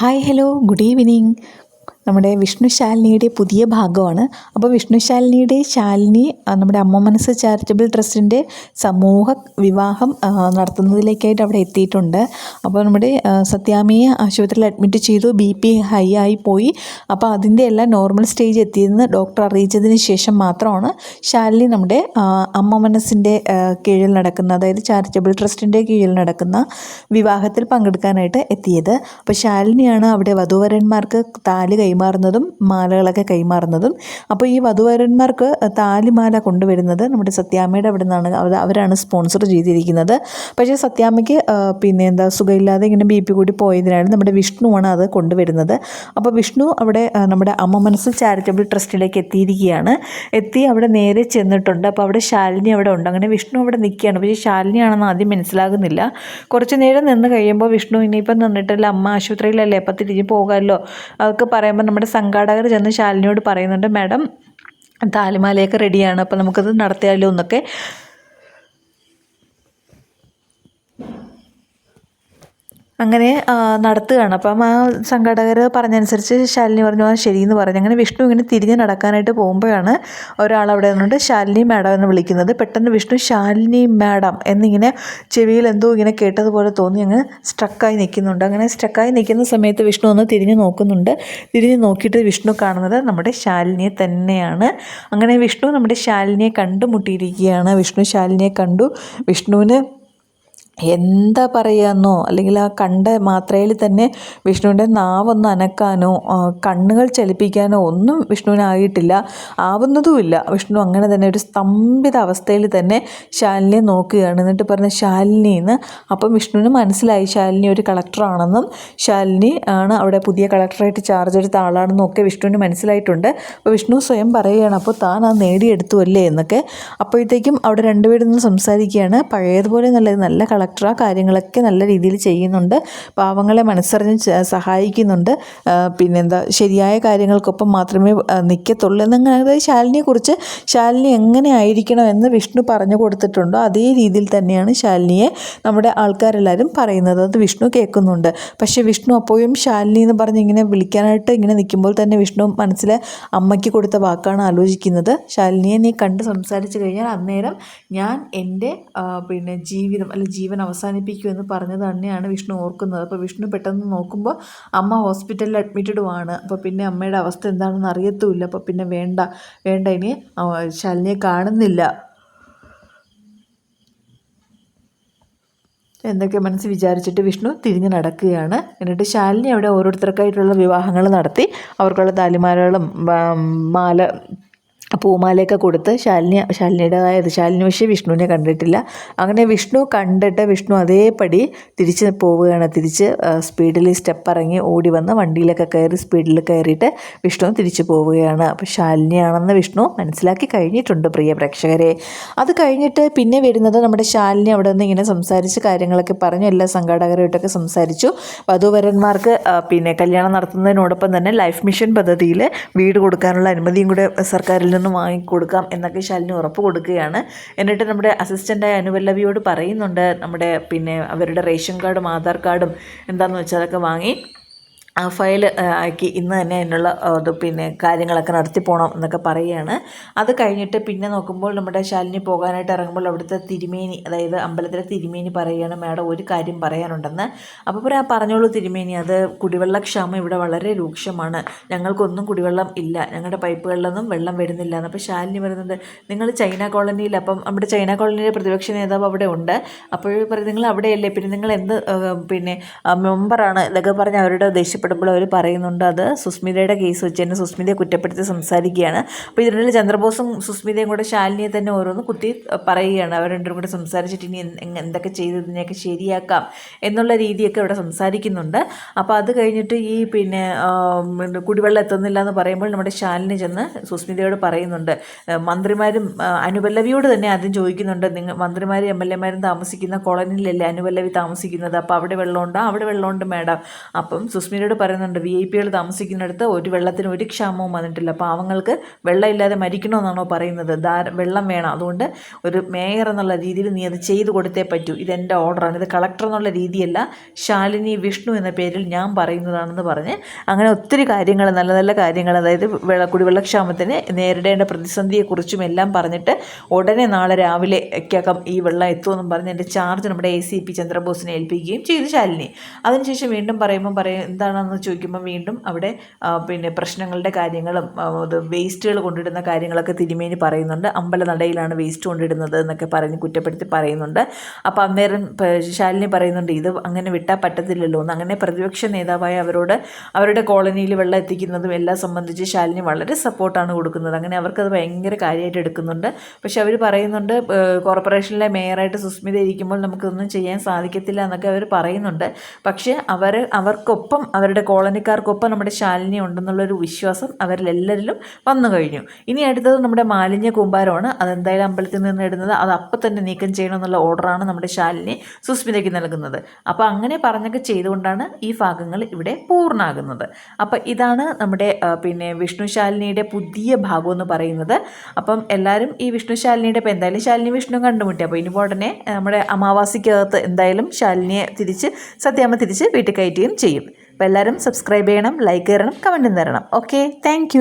Hi hello good evening. നമ്മുടെ വിഷ്ണു ശാലിനിയുടെ പുതിയ ഭാഗമാണ്. അപ്പോൾ വിഷ്ണു ശാലിനിയുടെ ശാലിനി നമ്മുടെ അമ്മ മനസ്സ് ചാരിറ്റബിൾ ട്രസ്റ്റിന്റെ സമൂഹ വിവാഹം നടത്തുന്നതിലേക്കായിട്ട് അവിടെ എത്തിയിട്ടുണ്ട്. അപ്പോൾ നമ്മുടെ സത്യാമിയെ ആശുപത്രിയിൽ അഡ്മിറ്റ് ചെയ്തു ബി പി ഹൈ ആയി പോയി. അപ്പോൾ അതിന്റെ എല്ലാം നോർമൽ സ്റ്റേജ് എത്തിയെന്ന് ഡോക്ടർ അറിയിച്ചതിന് ശേഷം മാത്രമാണ് ശാലിനി നമ്മുടെ അമ്മ മനസ്സിന്റെ കീഴിൽ നടക്കുന്ന അതായത് ചാരിറ്റബിൾ ട്രസ്റ്റിന്റെ കീഴിൽ നടക്കുന്ന വിവാഹത്തിൽ പങ്കെടുക്കാനായിട്ട് എത്തിയത്. അപ്പോൾ ശാലിനിയാണ് അവിടെ വധുവരന്മാർക്ക് താൽ കൈമാറുന്നതും. മാലകളൊക്കെ കൈമാറുന്നതും. അപ്പോൾ ഈ വധുവരന്മാർക്ക് താലിമാല കൊണ്ടുവരുന്നത് നമ്മുടെ സത്യാമ്മയുടെ അവിടെ നിന്നാണ് അവരാണ് സ്പോൺസർ ചെയ്തിരിക്കുന്നത്. പക്ഷേ സത്യാമ്മയ്ക്ക് പിന്നെ എന്താ സുഖമില്ലാതെ ഇങ്ങനെ ബി പി കൂടി പോയതിനാണ് നമ്മുടെ വിഷ്ണുവാണ് അത് കൊണ്ടുവരുന്നത്. അപ്പോൾ വിഷ്ണു അവിടെ നമ്മുടെ അമ്മ മനസ്സ് ചാരിറ്റബിൾ ട്രസ്റ്റിലേക്ക് എത്തിയിരിക്കുകയാണ്. എത്തി അവിടെ നേരെ ചെന്നിട്ടുണ്ട്. അപ്പോൾ അവിടെ ശാലിനി അവിടെ ഉണ്ട്. അങ്ങനെ വിഷ്ണു അവിടെ നിൽക്കുകയാണ്. പക്ഷേ ശാലിനിയാണെന്ന് ആദ്യം മനസ്സിലാകുന്നില്ല. കുറച്ച് നേരം നിന്ന് കഴിയുമ്പോൾ വിഷ്ണു ഇനിയിപ്പം നിന്നിട്ടല്ല അമ്മ ആശുപത്രിയിലല്ലേ? അപ്പം തിരിഞ്ഞ് പോകാമല്ലോ. അതൊക്കെ പറയുമ്പോൾ നമ്മുടെ സംഘാടകർ ചെന്ന് ശാലിനിയോട് പറയുന്നുണ്ട് മാഡം താലിമാലയൊക്കെ റെഡിയാണ് അപ്പോൾ നമുക്കത് നടത്തിയാലോ എന്നൊക്കെ. അങ്ങനെ നടത്തുകയാണ്. അപ്പം ആ സംഘാടകർ പറഞ്ഞനുസരിച്ച് ശാലിനി പറഞ്ഞു ആ ശരിയെന്ന് പറഞ്ഞു. അങ്ങനെ വിഷ്ണു ഇങ്ങനെ തിരിഞ്ഞ് നടക്കാനായിട്ട് പോകുമ്പോഴാണ് ഒരാൾ അവിടെ നിന്നുകൊണ്ട് ശാലിനി മാഡം എന്ന് വിളിക്കുന്നത്. പെട്ടെന്ന് വിഷ്ണു ശാലിനി മാഡം എന്നിങ്ങനെ ചെവിയിൽ എന്തോ ഇങ്ങനെ കേട്ടതുപോലെ തോന്നി അങ്ങ് സ്ട്രക്കായി നിൽക്കുന്നുണ്ട്. അങ്ങനെ സ്ട്രക്കായി നിൽക്കുന്ന സമയത്ത് വിഷ്ണു ഒന്ന് തിരിഞ്ഞ് നോക്കുന്നുണ്ട്. തിരിഞ്ഞ് നോക്കിയിട്ട് വിഷ്ണു കാണുന്നത് നമ്മുടെ ശാലിനിയെ തന്നെയാണ്. അങ്ങനെ വിഷ്ണു നമ്മുടെ ശാലിനിയെ കണ്ടുമുട്ടിയിരിക്കുകയാണ്. വിഷ്ണു ശാലിനിയെ കണ്ടു. വിഷ്ണുവിന് എന്താ പറയാന്നോ? അല്ലെങ്കിൽ ആ കണ്ട മാത്രയിൽ തന്നെ വിഷ്ണുവിന്റെ നാവൊന്ന് അനക്കാനോ കണ്ണുകൾ ചലിപ്പിക്കാനോ ഒന്നും വിഷ്ണുവിനായിട്ടില്ല ആവുന്നതുമില്ല. വിഷ്ണു അങ്ങനെ തന്നെ ഒരു സ്തംഭിത അവസ്ഥയിൽ തന്നെ ശാലിനിയെ നോക്കുകയാണ്. എന്നിട്ട് പറഞ്ഞ ശാലിനി എന്ന് അപ്പം വിഷ്ണുവിന് മനസ്സിലായി. ശാലിനി ഒരു കളക്ടറാണെന്നും ശാലിനി ആണ് അവിടെ പുതിയ കളക്ടറായിട്ട് ചാർജ് എടുത്ത ആളാണെന്നും ഒക്കെ വിഷ്ണുവിന് മനസ്സിലായിട്ടുണ്ട്. അപ്പോൾ വിഷ്ണു സ്വയം പറയുകയാണ് അപ്പോൾ താൻ ആ നേടിയെടുത്തു അല്ലേ? എന്നൊക്കെ. അപ്പോഴത്തേക്കും അവിടെ രണ്ടുപേരും സംസാരിക്കുകയാണ്. പഴയതുപോലെ നല്ല നല്ല കളക്ടറാ കാര്യങ്ങളൊക്കെ നല്ല രീതിയിൽ ചെയ്യുന്നുണ്ട്. പാവങ്ങളെ മനസ്സറിഞ്ഞ് സഹായിക്കുന്നുണ്ട്. പിന്നെന്താ ശരിയായ കാര്യങ്ങൾക്കൊപ്പം മാത്രമേ നിൽക്കത്തുള്ളൂ എന്നങ്ങനെ ശാലിനിയെക്കുറിച്ച് ശാലിനി എങ്ങനെ ആയിരിക്കണം എന്ന് വിഷ്ണു പറഞ്ഞു കൊടുത്തിട്ടുണ്ടോ അതേ രീതിയിൽ തന്നെയാണ് ശാലിനിയെ നമ്മുടെ ആൾക്കാരെല്ലാവരും പറയുന്നത്. അത് വിഷ്ണു കേൾക്കുന്നുണ്ട്. പക്ഷേ വിഷ്ണു അപ്പോഴും ശാലിനി എന്ന് പറഞ്ഞ് ഇങ്ങനെ വിളിക്കാനായിട്ട് ഇങ്ങനെ നിൽക്കുമ്പോൾ തന്നെ വിഷ്ണു മനസ്സിലെ അമ്മയ്ക്ക് കൊടുത്ത വാക്കാണ് ആലോചിക്കുന്നത്. ശാലിനിയെ നീ കണ്ട് സംസാരിച്ചു കഴിഞ്ഞാൽ അന്നേരം ഞാൻ എന്റെ പിന്നെ ജീവിതം അല്ലെങ്കിൽ ജീവൻ അവസാനിപ്പിക്കുമെന്ന് പറഞ്ഞത് തന്നെയാണ് വിഷ്ണു ഓർക്കുന്നത്. അപ്പോൾ വിഷ്ണു പെട്ടെന്ന് നോക്കുമ്പോൾ അമ്മ ഹോസ്പിറ്റലിൽ അഡ്മിറ്റഡുമാണ്. അപ്പോൾ പിന്നെ അമ്മയുടെ അവസ്ഥ എന്താണെന്ന് അറിയത്തുമില്ല. അപ്പോൾ പിന്നെ വേണ്ട വേണ്ട ഇനി ശാലിനിയെ കാണുന്നില്ല. എന്തൊക്കെ മനസ്സ് വിചാരിച്ചിട്ട് വിഷ്ണു തിരിഞ്ഞ് നടക്കുകയാണ്. എന്നിട്ട് ശാലിനി അവിടെ ഓരോരുത്തർക്കായിട്ടുള്ള വിവാഹങ്ങൾ നടത്തി. അവർക്കുള്ള താലിമാലകളും മാല പൂമാലയൊക്കെ കൊടുത്ത് ശാലിനി ശാലിനിയുടേതായത് ശാലിനി പക്ഷേ വിഷ്ണുവിനെ കണ്ടിട്ടില്ല. അങ്ങനെ വിഷ്ണു കണ്ടിട്ട് വിഷ്ണു അതേപടി തിരിച്ച് പോവുകയാണ്. തിരിച്ച് സ്പീഡിൽ സ്റ്റെപ്പ് ഇറങ്ങി ഓടി വന്ന് വണ്ടിയിലൊക്കെ കയറി സ്പീഡിൽ കയറിയിട്ട് വിഷ്ണു തിരിച്ചു പോവുകയാണ്. അപ്പോൾ ശാലിനിയാണെന്ന് വിഷ്ണു മനസ്സിലാക്കി കഴിഞ്ഞിട്ടുണ്ട് പ്രിയ പ്രേക്ഷകരെ. അത് കഴിഞ്ഞിട്ട് പിന്നെ വരുന്നത് നമ്മുടെ ശാലിനി അവിടെ നിന്ന് ഇങ്ങനെ സംസാരിച്ച് കാര്യങ്ങളൊക്കെ പറഞ്ഞു എല്ലാ സംഘാടകരുമായിട്ടൊക്കെ സംസാരിച്ചു. വധുവരന്മാർക്ക് പിന്നെ കല്യാണം നടത്തുന്നതിനോടൊപ്പം തന്നെ ലൈഫ് മിഷൻ പദ്ധതിയിൽ വീട് കൊടുക്കാനുള്ള അനുമതിയും കൂടെ സർക്കാരിൽ നിന്ന് വാങ്ങിക്കൊടുക്കാം എന്നൊക്കെ ശാലിനി ഉറപ്പ് കൊടുക്കുകയാണ്. എന്നിട്ട് നമ്മുടെ അസിസ്റ്റന്റായ അനുപല്ലവിയോട് പറയുന്നുണ്ട് നമ്മുടെ പിന്നെ അവരുടെ റേഷൻ കാർഡും ആധാർ കാർഡും എന്താണെന്ന് വെച്ചാൽ അതൊക്കെ വാങ്ങി. ആ ഫയൽ ആക്കി ഇന്ന് തന്നെ അതിനുള്ള അത് പിന്നെ കാര്യങ്ങളൊക്കെ നടത്തി പോകണം എന്നൊക്കെ പറയുകയാണ്. അത് കഴിഞ്ഞിട്ട് പിന്നെ നോക്കുമ്പോൾ നമ്മുടെ ശാലിനി പോകാനായിട്ട് ഇറങ്ങുമ്പോൾ അവിടുത്തെ തിരുമേനി അതായത് അമ്പലത്തിലെ തിരുമേനി പറയുകയാണ് മാഡം ഒരു കാര്യം പറയാനുണ്ടെന്ന്. അപ്പോൾ പറയാം പറഞ്ഞോളൂ തിരുമേനി അത് കുടിവെള്ളക്ഷാമം ഇവിടെ വളരെ രൂക്ഷമാണ്. ഞങ്ങൾക്കൊന്നും കുടിവെള്ളം ഇല്ല. ഞങ്ങളുടെ പൈപ്പുകളിലൊന്നും വെള്ളം വരുന്നില്ല. എന്ന് അപ്പോൾ ശാലിനി പറയുന്നത് നിങ്ങൾ ചൈന കോളനിയിൽ അപ്പം നമ്മുടെ ചൈന കോളനിയിലെ പ്രതിപക്ഷ നേതാവ് അവിടെ ഉണ്ട്. അപ്പോൾ പറയും നിങ്ങൾ അവിടെയല്ലേ? പിന്നെ നിങ്ങൾ എന്ത് പിന്നെ ആ, മെമ്പറാണ്? ഇതൊക്കെ പറഞ്ഞ് അവരുടെ ദേഷ്യപ്പെടുമ്പോൾ അവർ പറയുന്നുണ്ട് അത് സുസ്മിതയുടെ കേസ് വെച്ച് തന്നെ സുസ്മിതയെ കുറ്റപ്പെടുത്തി സംസാരിക്കുകയാണ്. അപ്പോൾ ഇതിനിടയിൽ ചന്ദ്രബോസും സുസ്മിതയും കൂടെ ശാലിനിയെ തന്നെ ഓരോന്ന് കുത്തി പറയുകയാണ്. അവർ രണ്ടും കൂടെ സംസാരിച്ചിട്ട് ഇനി എന്തൊക്കെ ചെയ്ത് ഇതിനെയൊക്കെ ശരിയാക്കാം എന്നുള്ള രീതിയൊക്കെ ഇവിടെ സംസാരിക്കുന്നുണ്ട്. അപ്പോൾ അത് കഴിഞ്ഞിട്ട് ഈ പിന്നെ കുടിവെള്ളം എത്തുന്നില്ല എന്ന് പറയുമ്പോൾ നമ്മുടെ ശാലിനി ചെന്ന് സുസ്മിതയോട് പറയുന്നുണ്ട് മന്ത്രിമാരും അനുപല്ലവിയോട് തന്നെ ആദ്യം ചോദിക്കുന്നുണ്ട് നിങ്ങൾ മന്ത്രിമാരും എം എൽ എമാരും താമസിക്കുന്ന കോളനിയിലല്ലേ അനുപല്ലവി താമസിക്കുന്നത്? അപ്പോൾ അവിടെ വെള്ളമുണ്ടോ? അവിടെ വെള്ളമുണ്ട് മാഡം. അപ്പം സുസ്മിതയോട് അവരോട് പറയുന്നുണ്ട് വി ഐ പികൾ താമസിക്കുന്നിടത്ത് ഒരു വെള്ളത്തിന് ഒരു ക്ഷാമവും വന്നിട്ടില്ല. പാവങ്ങൾക്ക് വെള്ളമില്ലാതെ മരിക്കണമെന്നാണോ പറയുന്നത്. വെള്ളം വേണം. അതുകൊണ്ട് ഒരു മേയർ എന്നുള്ള രീതിയിൽ നീ അത് ചെയ്തു കൊടുത്തേ പറ്റൂ. ഇതെന്റെ ഓർഡറാണ്. ഇത് കളക്ടർ എന്നുള്ള രീതിയല്ല ശാലിനി വിഷ്ണു എന്ന പേരിൽ ഞാൻ പറയുന്നതാണെന്ന് പറഞ്ഞ് അങ്ങനെ ഒത്തിരി കാര്യങ്ങൾ നല്ല നല്ല കാര്യങ്ങൾ അതായത് വെള്ള കുടിവെള്ളക്ഷാമത്തിന് നേരിടേണ്ട പ്രതിസന്ധിയെക്കുറിച്ചും എല്ലാം പറഞ്ഞിട്ട് ഉടനെ നാളെ രാവിലെക്കകം ഈ വെള്ളം എത്തുമെന്നും പറഞ്ഞ് എന്റെ ചാർജ് നമ്മുടെ എ സി പി ചന്ദ്രബോസിനെ ഏൽപ്പിക്കുകയും ചെയ്തു ശാലിനി. അതിനുശേഷം വീണ്ടും പറയുമ്പോൾ പറയും എന്താണെന്ന് ചോദിക്കുമ്പോൾ വീണ്ടും അവിടെ പിന്നെ പ്രശ്നങ്ങളുടെ കാര്യങ്ങളും അത് വേസ്റ്റുകൾ കൊണ്ടിടുന്ന കാര്യങ്ങളൊക്കെ തിരുമേനി പറയുന്നുണ്ട്. അമ്പലനടയിലാണ് വേസ്റ്റ് കൊണ്ടിടുന്നത് എന്നൊക്കെ പറഞ്ഞ് കുറ്റപ്പെടുത്തി പറയുന്നുണ്ട്. അപ്പോൾ അന്നേരം ശാലിനി പറയുന്നുണ്ട് ഇത് അങ്ങനെ വിട്ടാൽ പറ്റത്തില്ലല്ലോ എന്ന്. അങ്ങനെ പ്രതിപക്ഷ നേതാവായ അവരോട് അവരുടെ കോളനിയിൽ വെള്ളം എത്തിക്കുന്നതും എല്ലാം സംബന്ധിച്ച് ശാലിനി വളരെ സപ്പോർട്ടാണ് കൊടുക്കുന്നത്. അങ്ങനെ അവർക്കത് ഭയങ്കര കാര്യമായിട്ട് എടുക്കുന്നുണ്ട്. പക്ഷെ അവർ പറയുന്നുണ്ട് കോർപ്പറേഷനിലെ മേയറായിട്ട് സുസ്മിത ഇരിക്കുമ്പോൾ നമുക്കൊന്നും ചെയ്യാൻ സാധിക്കത്തില്ല എന്നൊക്കെ അവർ പറയുന്നുണ്ട്. പക്ഷേ അവർ അവർക്കൊപ്പം അവരുടെ കോളനിക്കാർക്കൊപ്പം നമ്മുടെ ശാലിനി ഉണ്ടെന്നുള്ളൊരു വിശ്വാസം അവരിലെല്ലാവരിലും വന്നു കഴിഞ്ഞു. ഇനി അടുത്തത് നമ്മുടെ മാലിന്യ കൂമ്പാരമാണ്. അതെന്തായാലും അമ്പലത്തിൽ നിന്ന് ഇടുന്നത് അത് അപ്പം തന്നെ നീക്കം ചെയ്യണമെന്നുള്ള ഓർഡറാണ് നമ്മുടെ ശാലിനി സുസ്മിതയ്ക്ക് നൽകുന്നത്. അപ്പോൾ അങ്ങനെ പറഞ്ഞൊക്കെ ചെയ്തുകൊണ്ടാണ് ഈ ഭാഗങ്ങൾ ഇവിടെ പൂർണമാകുന്നത് അപ്പോൾ ഇതാണ് നമ്മുടെ പിന്നെ വിഷ്ണു ശാലിനിയുടെ പുതിയ ഭാഗം എന്ന് പറയുന്നത്. അപ്പം എല്ലാവരും ഈ വിഷ്ണു ശാലിനിയുടെ ഇപ്പോൾ എന്തായാലും ശാലിനി വിഷ്ണു കണ്ടുമുട്ടി. അപ്പോൾ ഇനി ഉടനെ നമ്മുടെ അമാവാസിക്കകത്ത് എന്തായാലും ശാലിനിയെ തിരിച്ച് സത്യാമ്മ തിരിച്ച് വീട്ടിൽ കയറ്റുകയും ചെയ്യും. അപ്പോൾ എല്ലാവരും സബ്സ്ക്രൈബ് ചെയ്യണം ലൈക്ക് ചെയ്യണം കമന്റും തരണം. Okay thank